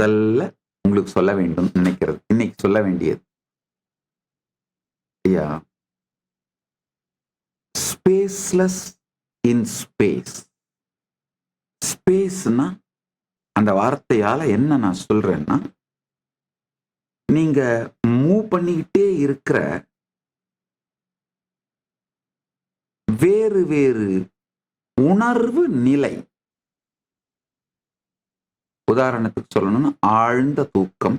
முதல்ல உங்களுக்கு சொல்ல வேண்டும் நினைக்கிறது. இன்னைக்கு சொல்ல வேண்டியது. ஐயா ஸ்பேஸ்லெஸ் இன் ஸ்பேஸ் ஸ்பேஸ்னா அந்த வார்த்தையால என்ன நான் சொல்றேன்னா நீங்க மூவ் பண்ணிக்கிட்டே இருக்கிற வேறு வேறு உணர்வு நிலை. உதாரணத்துக்கு சொல்லணும்னா ஆழ்ந்த தூக்கம்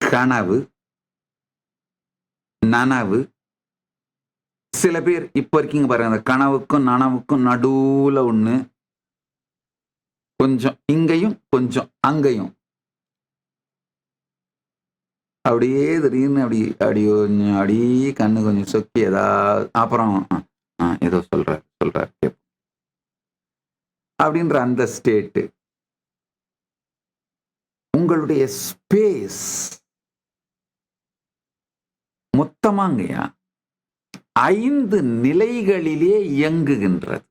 கனவு நனவு. சில பேர் இப்போ இருக்கீங்க பாருங்க அந்த கனவுக்கும் நனவுக்கும் நடுவுல ஒன்று கொஞ்சம் இங்கேயும் கொஞ்சம் அங்கேயும். அப்படியே திடீர்னு அப்படி அப்படி கொஞ்சம் அப்படியே கண்ணு கொஞ்சம் சொக்கி ஏதாவது அப்புறம் ஏதோ சொல்கிறார் சொல்கிறார் கேப்போம். அப்படின்ற அந்த ஸ்டேட்டு உங்களுடைய ஸ்பேஸ் மொத்தமாங்கய்யா ஐந்து நிலைகளிலே இயங்குகின்றது.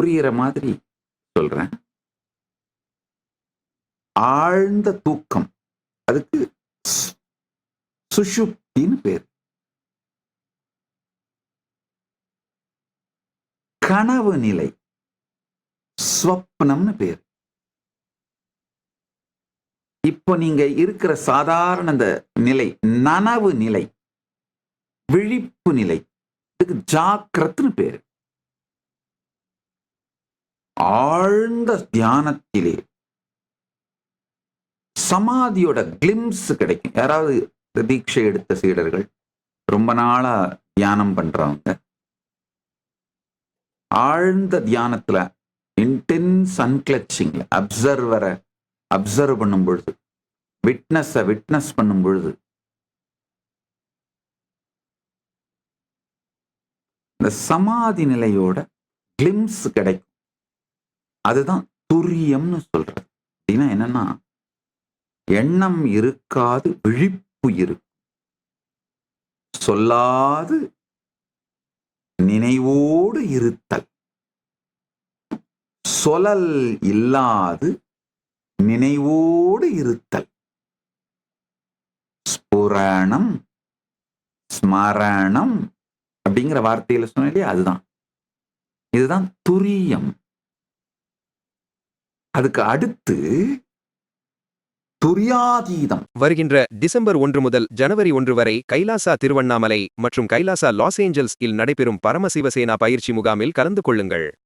புரிகிற மாதிரி சொல்றேன். ஆழ்ந்த தூக்கம் அதுக்கு சுஷுப்தின்னு பேர். கனவு நிலை ஸ்வப்னம்னு பேர். இப்போ நீங்க இருக்கிற சாதாரண அந்த நிலை நனவு நிலை விழிப்பு நிலை இதுக்கு ஜாக்கிரத்னு பேரு. ஆழ்ந்த தியானத்திலே சமாதியோட கிளிம்ஸ் கிடைக்கும். யாராவது தீட்சை எடுத்த சீடர்கள் ரொம்ப நாளா தியானம் பண்றவங்க ஆழ்ந்த தியானத்துல இன்டென்ஸ் அன்கிளச்சிங்ல அப்சர்வரை அப்சர்வ் பண்ணும் பொழுது விட்னஸ விட்னஸ் பண்ணும் பொழுது இந்த சமாதி நிலையோட கிளிம்ஸ் கிடைக்கும். அதுதான் துரியம்னு சொல்றது. அப்படின்னா என்னன்னா எண்ணம் இருக்காது விழிப்பு இருக்கும் சொல்லாது நினைவோடு இருத்தல். சொலல் இல்லாது நினைவோடு இருத்தல். ஸ்புராணம் ஸ்மரணம் அப்படிங்கிற வார்த்தையில சொன்ன இல்லையா அதுதான். இதுதான் துரியம். அதுக்கு அடுத்து துரியாதீதம். வருகின்ற டிசம்பர் ஒன்று முதல் ஜனவரி ஒன்று வரை கைலாசா திருவண்ணாமலை மற்றும் கைலாசா லாஸ் ஏஞ்சல்ஸ் இல் நடைபெறும் பரமசிவசேனா பயிற்சி முகாமில் கலந்து கொள்ளுங்கள்.